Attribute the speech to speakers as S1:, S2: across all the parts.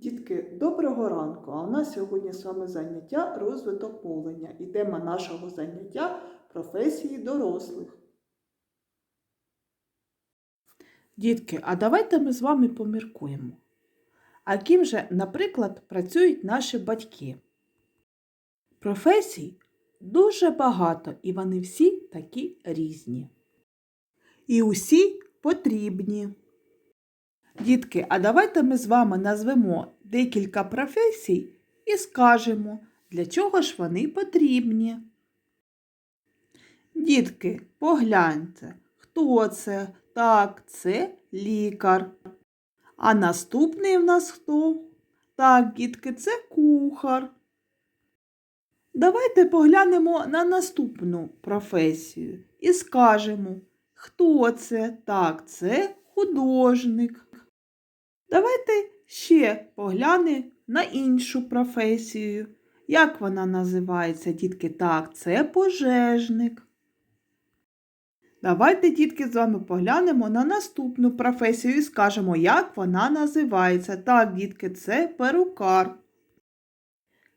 S1: Дітки, доброго ранку! А у нас сьогодні з вами заняття розвиток мовлення і тема нашого заняття професії дорослих. Дітки, а давайте ми з вами поміркуємо. А ким же, наприклад, працюють наші батьки? Професій дуже багато, і вони всі такі різні. І усі потрібні. Дітки, а давайте ми з вами назвемо декілька професій і скажемо, для чого ж вони потрібні. Дітки, погляньте, хто це? Так, це лікар. А наступний в нас хто? Так, дітки, це кухар. Давайте поглянемо на наступну професію і скажемо, хто це? Так, це художник. Давайте ще поглянемо на іншу професію. Як вона називається, дітки? Так, це пожежник. Давайте, дітки, з вами поглянемо на наступну професію і скажемо, як вона називається. Так, дітки, це перукар.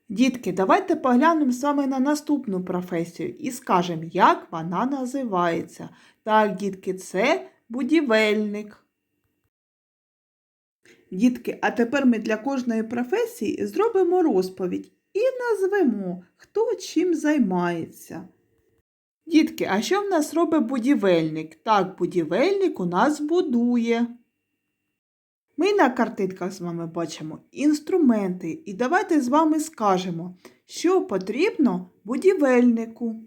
S1: Дітки, давайте поглянемо з вами на наступну професію і скажемо, як вона називається. Так, дітки, це будівельник. Дітки, а тепер ми для кожної професії зробимо розповідь і назвемо, хто чим займається. Дітки, а що в нас робить будівельник? Так, будівельник у нас будує. Ми на картинках з вами бачимо інструменти, і давайте з вами скажемо, що потрібно будівельнику.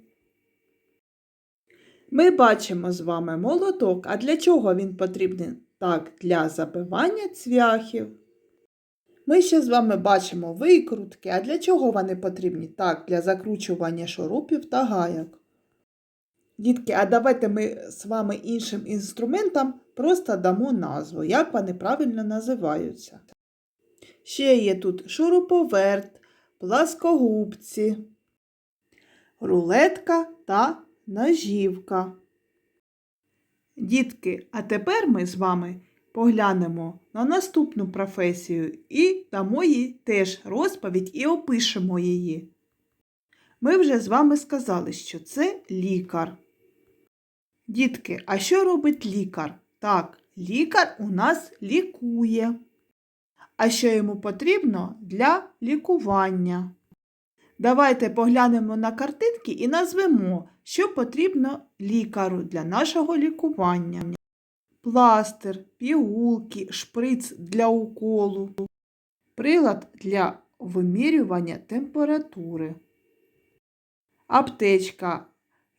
S1: Ми бачимо з вами молоток. А для чого він потрібен? Так, для забивання цвяхів. Ми ще з вами бачимо викрутки. А для чого вони потрібні? Так, для закручування шурупів та гайок. Дітки, а давайте ми з вами іншим інструментам просто дамо назву, як вони правильно називаються. Ще є тут шуруповерт, пласкогубці, рулетка та ножівка. Дітки, а тепер ми з вами поглянемо на наступну професію і дамо їй теж розповідь і опишемо її. Ми вже з вами сказали, що це лікар. Дітки, а що робить лікар? Так, лікар у нас лікує. А що йому потрібно для лікування? Давайте поглянемо на картинки і назвемо, що потрібно лікару для нашого лікування. Пластир, пігулки, шприц для уколу, прилад для вимірювання температури, аптечка,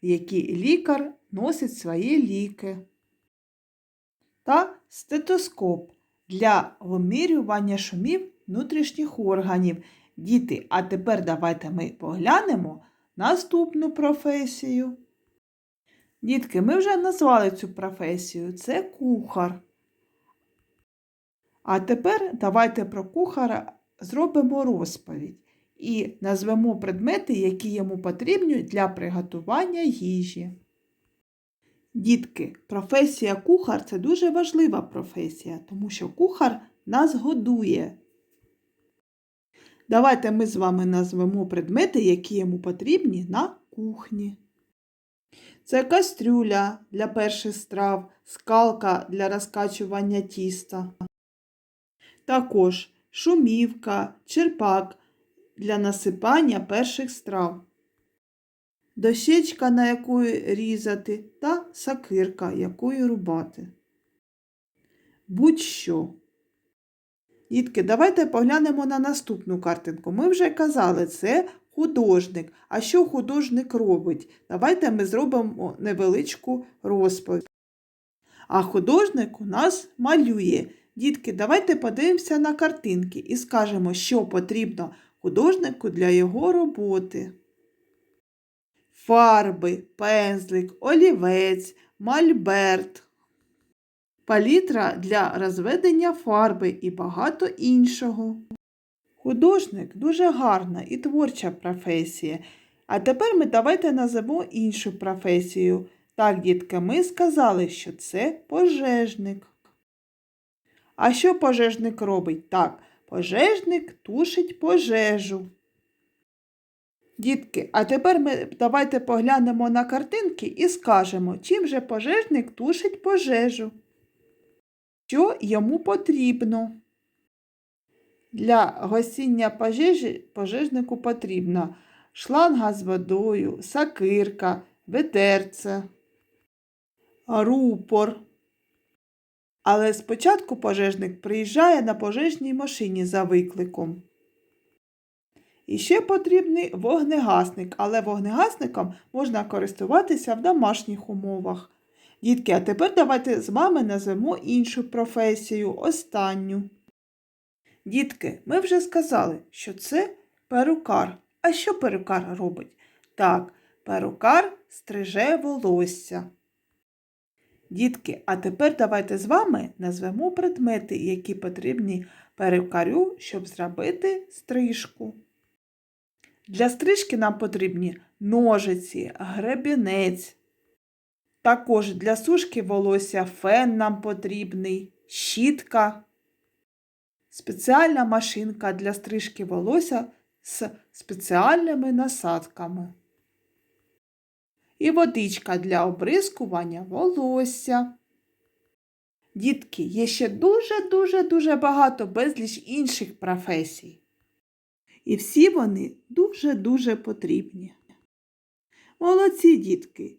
S1: в якій лікар носить свої ліки, та стетоскоп для вимірювання шумів внутрішніх органів. Діти, а тепер давайте ми поглянемо наступну професію. Дітки, ми вже назвали цю професію. Це кухар. А тепер давайте про кухара зробимо розповідь і назвемо предмети, які йому потрібні для приготування їжі. Дітки, професія кухар це дуже важлива професія, тому що кухар нас годує. Давайте ми з вами назвемо предмети, які йому потрібні на кухні. Це кастрюля для перших страв, скалка для розкачування тіста. Також шумівка, черпак для насипання перших страв, дощечка, на якої різати, та сакирка, якою рубати. Будь-що. Дітки, давайте поглянемо на наступну картинку. Ми вже казали, це художник. А що художник робить? Давайте ми зробимо невеличку розповідь. А художник у нас малює. Дітки, давайте подивимося на картинки і скажемо, що потрібно художнику для його роботи. Фарби, пензлик, олівець, мольберт палітра для розведення фарби і багато іншого. Художник дуже гарна і творча професія. А тепер ми давайте назвемо іншу професію. Так, дітки, ми сказали, що це пожежник. А що пожежник робить? Так, Пожежник тушить пожежу. Дітки, а тепер ми давайте поглянемо на картинки і скажемо, чим же пожежник тушить пожежу. Що йому потрібно? Для гасіння пожежі пожежнику потрібна шланга з водою, сакирка, ведерце, рупор. Але спочатку пожежник приїжджає на пожежній машині за викликом. І ще потрібний вогнегасник, але вогнегасником можна користуватися в домашніх умовах. Дітки, а тепер давайте з вами назвемо іншу професію, останню. Дітки, ми вже сказали, що це перукар. А що перукар робить? Так, перукар стриже волосся. Дітки, а тепер давайте з вами назвемо предмети, які потрібні перукарю, щоб зробити стрижку. Для стрижки нам потрібні ножиці, гребінець. Також для сушки волосся фен нам потрібний, щітка, спеціальна машинка для стрижки волосся з спеціальними насадками. І водичка для обрискування волосся. Дітки, є ще дуже-дуже-дуже багато безліч інших професій. І всі вони дуже-дуже потрібні. Молодці, дітки!